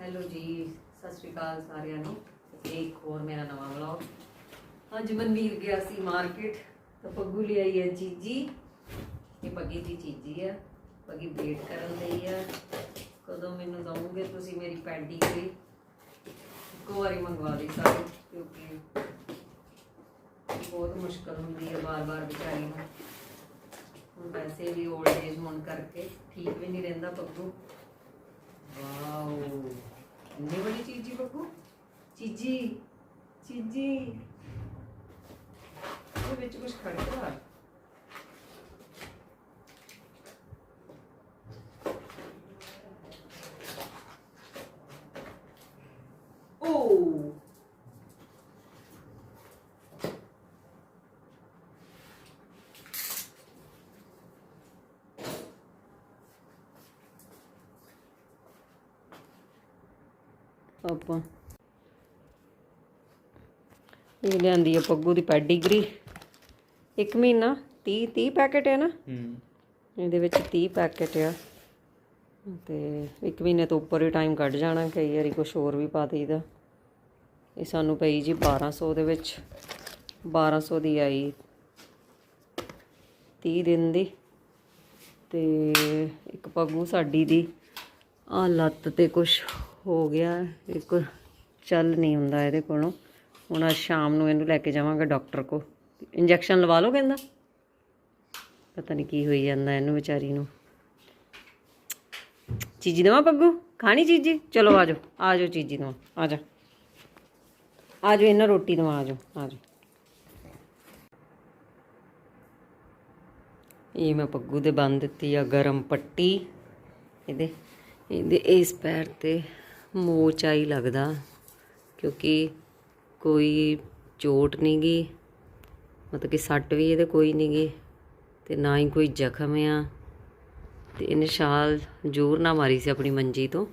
Hello ਜੀ, ਸਤਿ ਸ਼੍ਰੀ ਅਕਾਲ ਸਾਰਿਆਂ ਨੂੰ। ਇਹ ਇੱਕ ਹੋਰ ਮੇਰਾ ਨਵਾਂ ਵਲੌਗ ਅੱਜ ਮਨਵੀਰ ਗਿਆ ਸੀ ਮਾਰਕੀਟ ਤਾਂ ਪੱਗੂ ਲਈ ਆਈ ਹੈ ਚੀਜੀ ਇਹ ਪੱਗੀ ਦੀ ਚੀਜੀ ਆ। ਪੱਗੀ ਵੇਟ ਕਰਨ ਲਈ ਆ। ਕਦੋਂ ਮੈਨੂੰ ਦਵੋਗੇ ਤੁਸੀਂ ਮੇਰੀ ਪੈਡੀ ਕੋਈ ਇੱਕੋ ਵਾਰੀ ਮੰਗਵਾ ਲਈ ਸਾਨੂੰ ਕਿਉਂਕਿ ਬਹੁਤ ਮੁਸ਼ਕਲ ਹੁੰਦੀ ਹੈ ਬਾਰ-ਬਾਰ ਵਿਚਾਰੀ ਨੂੰ। ਹੁਣ ਵੈਸੇ ਵੀ 올ਡ ਏਜ ਹੋਣ ਕਰਕੇ ਠੀਕ ਵੀ ਨਹੀਂ ਰਹਿੰਦਾ ਪੱਗੂ। ਵਾਓ ਇੰਨੀ ਬੜੀ ਚੀਜ਼ੀ ਬੱਬੂ? ਚੀਜ਼ੀ ਚੀਜ਼ੀ। ਇਹ ਵਿੱਚ ਕੁਝ ਖੜਕਦਾ ਆਪਾਂ। ਇਹ ਲਿਆਂਦੀ ਆ ਪੱਗੂ ਦੀ ਪੈਡੀਗਰੀ। ਇੱਕ ਮਹੀਨਾ 30 30 ਪੈਕੇਟ ਹੈ ਨਾ? ਹੂੰ। ਇਹਦੇ ਵਿੱਚ 30 ਪੈਕੇਟ ਆ। ਤੇ ਇੱਕ ਮਹੀਨੇ ਤੋਂ ਉੱਪਰ ਹੀ ਟਾਈਮ ਕੱਢ ਜਾਣਾ ਕਈ ਵਾਰੀ ਕੁਝ ਹੋਰ ਵੀ ਪਾ ਦੇਈਦਾ। ਇਹ ਸਾਨੂੰ ਪਈ ਜੀ 1200 ਦੇ ਵਿੱਚ। 1200 ਦੀ ਆਈ। 30 ਦਿਨ ਦੀ। ਤੇ ਇੱਕ ਪੱਗੂ ਸਾਡੀ ਦੀ। ਆ ਲੱਤ ਤੇ ਕੁਝ ਹੋ ਗਿਆ। ਇੱਕ ਚੱਲ ਨਹੀਂ ਹੁੰਦਾ ਇਹਦੇ ਕੋਲੋਂ। ਹੁਣ ਅੱਜ ਸ਼ਾਮ ਨੂੰ ਇਹਨੂੰ ਲੈ ਕੇ ਜਾਵਾਂਗਾ ਡਾਕਟਰ ਕੋ ਇੰਜੈਕਸ਼ਨ ਲਵਾ ਲਓ ਕਹਿੰਦਾ। ਪਤਾ ਨਹੀਂ ਕੀ ਹੋਈ ਜਾਂਦਾ ਇਹਨੂੰ ਵਿਚਾਰੀ ਨੂੰ। ਚੀਜੀ ਦੇਵਾਂ ਪੱਗੂ? ਖਾਣੀ ਚੀਜੀ? ਚਲੋ ਆਜੋ ਆਜੋ ਚੀਜੀ ਦੇਵਾਂ ਆਜਾ ਆਜੋ ਇਹਨਾਂ ਰੋਟੀ ਦੇਵਾਂ ਆਜੋ ਆਜੋ ਇਹ ਮੈਂ ਪੱਗੂ ਦੇ ਬੰਨ ਦਿੱਤੀ ਆ ਗਰਮ ਪੱਟੀ। ਇਹਦੇ ਇਹਦੇ ਇਸ ਪੈਰ ਤੇ ਮੋਚ ਹੀ ਲੱਗਦਾ, ਕਿਉਂਕਿ ਕੋਈ ਚੋਟ ਨਹੀਂ ਗਈ ਮਤਲਬ ਕਿ ਸੱਟ ਵੀ ਇਹਦੇ ਕੋਈ ਨਹੀਂ ਗਈ ਤੇ ਨਾ ਹੀ ਕੋਈ ਜ਼ਖਮ ਆ, ਤੇ ਇਹਨੇ ਸ਼ਾਲ ਜ਼ੋਰ ਨਾ ਮਾਰੀ ਸੀ ਆਪਣੀ ਮੰਜੀ ਤੋਂ,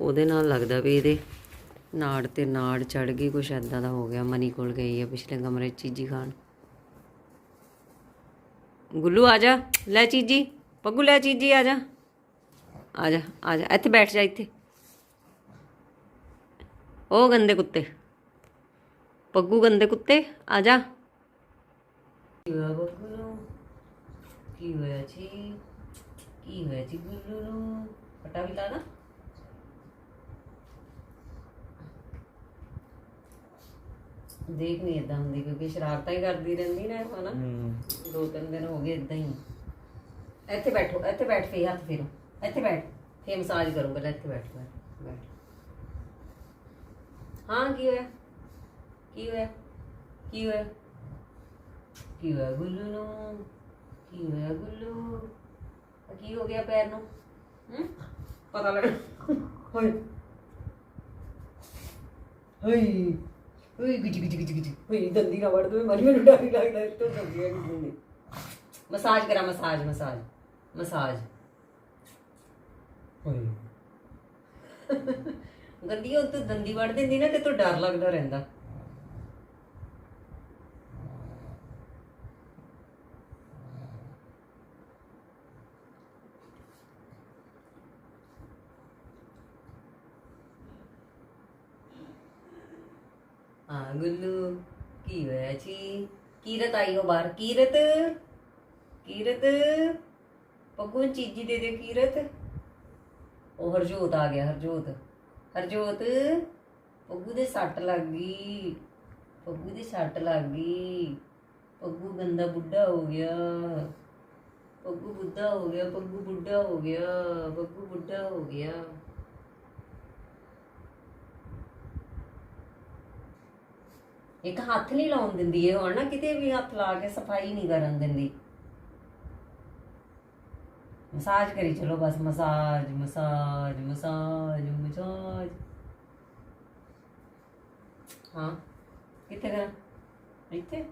ਉਹਦੇ ਨਾਲ ਲੱਗਦਾ ਵੀ ਇਹਦੇ ਨਾੜ ਤੇ ਨਾੜ ਚੜ ਗਈ, ਕੁਛ ਐਦਾਂ ਦਾ ਹੋ ਗਿਆ, ਮਨੀ ਕੋਲ ਗਈ ਹੈ ਪਿਛਲੇ ਕਮਰੇ 'ਚ ਚੀਜੀ ਖਾਣ। ਗੁੱਲੂ, ਆ ਜਾ, ਲੈ ਚੀਜੀ, ਪੱਗੂ, ਲੈ ਚੀਜੀ, ਆ ਜਾ। ਆ ਜਾ ਆ ਜਾ, ਇੱਥੇ ਬੈਠ ਜਾ ਇੱਥੇ। ਉਹ ਗੰਦੇ ਕੁੱਤੇ। ਪੱਗੂ ਗੰਦੇ ਕੁੱਤੇ। ਆ ਜਾ। ਕੀ ਹੋਇਆ ਬੱਗੂ ਨੂੰ ਕੀ ਹੋਇਆ ਜੀ? ਕੀ ਹੋਇਆ ਜੀ ਗੁੱਲੂ ਨੂੰ ਪਟਾ ਵੀ ਲਾ ਨਾ। ਦੇਖ ਨਹੀਂ ਇਦਾਂ ਹੁੰਦੀ ਕਿਉਂਕਿ ਸ਼ਰਾਰਤਾਂ ਹੀ ਕਰਦੀ ਰਹਿੰਦੀ ਨਾ ਇਹ ਹਨਾ ਦੋ ਤਿੰਨ ਦਿਨ ਹੋ ਗਏ ਇਦਾਂ ਹੀ। ਇੱਥੇ ਬੈਠੋ ਇੱਥੇ ਬੈਠ ਫੇ ਹੱਥ ਫੇਰੋ। ਇੱਥੇ ਬੈਠ। ਫੇ ਮਸਾਜ ਕਰੂੰ ਪਹਿਲਾਂ ਇੱਥੇ ਬੈਠ ਬੈਠ। ਬੈਠ ਹਾਂ ਕੀ ਹੋਇਆ ਕੀ ਹੋਇਆ ਕੀ ਹੋਇਆ ਕੀ ਹੋਇਆ ਗੁੱਲੂ ਨੂੰ ਕੀ ਹੋਇਆ ਗੁੱਲੂ ਆ ਕੀ ਹੋ ਗਿਆ ਪੈਰ ਨੂੰ ਹੂੰ ਪਤਾ ਲੱਗ ਹੋਏ ਹੋਏ ਹੋਏ ਗਿਜ ਗਿਜ ਗਿਜ ਗਿਜ ਹੋਏ ਦੰਦੀ ਨਾ ਵੜ ਦੋ ਮਰੀ ਮੈਨੂੰ ਡਰ ਹੀ ਲੱਗਦਾ ਇਸ ਤੋਂ ਦੰਦੀ ਆ ਗਿਜ ਮਸਾਜ ਕਰਾ ਮਸਾਜ ਮਸਾਜ ਮਸਾਜ ਹੋਏ ਗੰਦੀ ਉਹ ਤੂੰ ਦੰਦੀ ਵੜ ਦਿੰਦੀ ਨਾ ਤੇ ਤੂੰ ਡਰ ਲੱਗਦਾ ਰਹਿੰਦਾ। ਹਾਂ, ਗੁੱਲੂ, ਕੀ ਹੋਇਆ ਜੀ? ਕੀਰਤ ਆਈ ਹੋ ਬਾਹਰ। ਕੀਰਤ? ਕੀਰਤ? ਪੱਗੂ ਚੀਜੀ ਦੇ ਦੇ ਕੀਰਤ। ਉਹ ਹਰਜੋਤ ਆ ਗਿਆ, ਹਰਜੋਤ। ਹਰਜੋਤ, ਪੱਗੂ ਦੇ ਸੱਟ ਲੱਗ ਗਈ। ਪੱਗੂ ਦੇ ਸੱਟ ਲੱਗ ਗਈ। ਪੱਗੂ ਗੰਦਾ ਬੁੱਢਾ ਹੋ ਗਿਆ। ਪੱਗੂ ਬੁੱਢਾ ਹੋ ਗਿਆ, ਪੱਗੂ ਬੁੱਢਾ ਹੋ ਗਿਆ, ਪੱਗੂ ਬੁੱਢਾ ਹੋ ਗਿਆ। ਇੱਕ ਹੱਥ ਨਹੀਂ ਲਾਉਣ ਦਿੰਦੀ ਇਹ ਹੁਣ ਨਾ, ਕਿਤੇ ਵੀ ਹੱਥ ਲਾ ਕੇ ਸਫ਼ਾਈ ਨਹੀਂ ਕਰਨ ਦਿੰਦੀ। ਮਸਾਜ ਕਰੀ, ਚਲੋ ਬਸ ਮਸਾਜ ਮਸਾਜ ਮਸਾਜ ਮਸਾਜ। ਹਾਂ, ਕਿੱਥੇ ਕਰਾਂ? ਇੱਥੇ?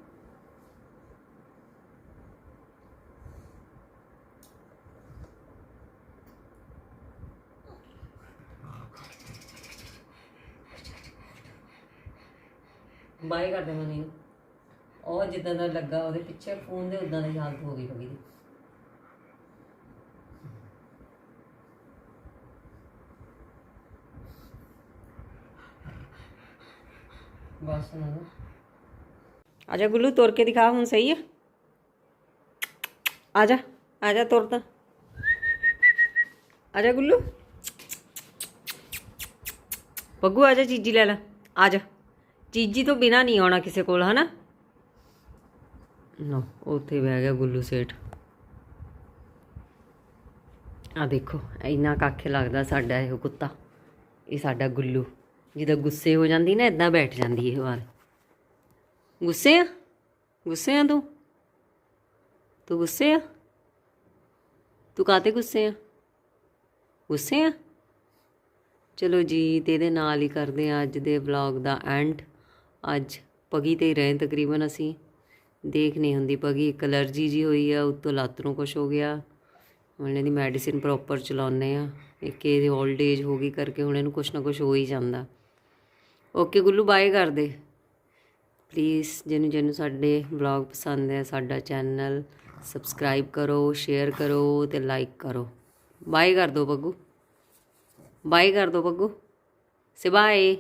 ਬਾਈ ਕਰਦੇ ਮਨੀ ਉਹ ਜਿੱਦਾਂ ਦਾ ਲੱਗਾ, ਉਹਦੇ ਪਿੱਛੇ ਫੋਨ ਦੇ ਉਦਾਂ ਦੀ ਹਾਲਤ ਹੋ ਗਈ ਪਗੀ ਦੀ। ਬਸ ਨਾ ਆ ਗੁੱਲੂ, ਤੁਰ ਕੇ ਦਿਖਾ ਹੁਣ ਸਹੀ ਆ। ਆ ਜਾ ਆ ਜਾ ਤੁਰ ਤਾਂ। ਆ ਜਾ ਗੁੱਲੂ। ਬੱਗੂ ਆ ਜਾ ਚੀਜੀ ਲੈ ਲੈ। ਆ ਜਾ। ਚੀਜੀ ਤੋਂ ਬਿਨਾ ਨਹੀਂ ਆਉਣਾ ਕਿਸੇ ਕੋਲ, ਹਨਾ? ਨਾ ਉੱਥੇ ਬਹਿ ਗਿਆ ਗੁੱਲੂ ਸੇਠ। ਆ ਦੇਖੋ, ਇੰਨਾ ਕੱਖ ਲੱਗਦਾ ਸਾਡਾ ਇਹ ਕੁੱਤਾ, ਇਹ ਸਾਡਾ ਗੁੱਲੂ। ਜਿਹਦਾ ਗੁੱਸੇ ਹੋ ਜਾਂਦੀ ਨਾ ਇਦਾਂ ਬੈਠ ਜਾਂਦੀ ਇਹ ਵਾਰ। ਗੁੱਸੇ ਆ? ਗੁੱਸੇ ਆ ਤੂੰ? ਤੂੰ ਗੁੱਸੇ ਆ? ਤੂੰ ਕਾਤੇ ਗੁੱਸੇ ਆ? ਗੁੱਸੇ ਆ? ਚਲੋ ਜੀ, ਤੇ ਇਹਦੇ ਨਾਲ ਹੀ ਕਰਦੇ ਆ ਅੱਜ ਦੇ ਵਲੌਗ ਦਾ ਐਂਡ ਅੱਜ ਪਗੀ ਤੇ ਰਹੇ ਤਕਰੀਬਨ ਅਸੀਂ। ਦੇਖ ਨਹੀਂ ਹੁੰਦੀ ਪਗੀ, ਇੱਕ ਅਲਰਜੀ ਜੀ ਹੋਈ ਆ, ਉੱਤੋਂ ਲੱਤ ਨੂੰ ਕੁਛ ਹੋ ਗਿਆ। ਹੁਣ ਇਹਦੀ ਮੈਡੀਸਿਨ ਪ੍ਰੋਪਰ ਚਲਾਉਂਦੇ ਆ ਇੱਕ ਇਹਦੀ 올ਡ ਏਜ ਹੋ ਗਈ ਕਰਕੇ ਹੁਣ ਇਹਨੂੰ ਕੁਛ ਨਾ ਕੁਛ ਹੋ ਹੀ ਜਾਂਦਾ। ਓਕੇ ਗੁੱਲੂ ਬਾਏ ਕਰ ਦੇ ਪਲੀਜ਼ ਜਿਹਨੂੰ ਜਿਹਨੂੰ ਸਾਡੇ ਵਲੌਗ ਪਸੰਦ ਹੈ, ਸਾਡਾ ਚੈਨਲ ਸਬਸਕ੍ਰਾਈਬ ਕਰੋ ਸ਼ੇਅਰ ਕਰੋ ਤੇ ਲਾਈਕ ਕਰੋ। ਬਾਏ ਕਰ ਦਿਓ ਬੱਗੂ। ਬਾਏ ਕਰ ਦਿਓ ਬੱਗੂ। ਸੇ ਬਾਏ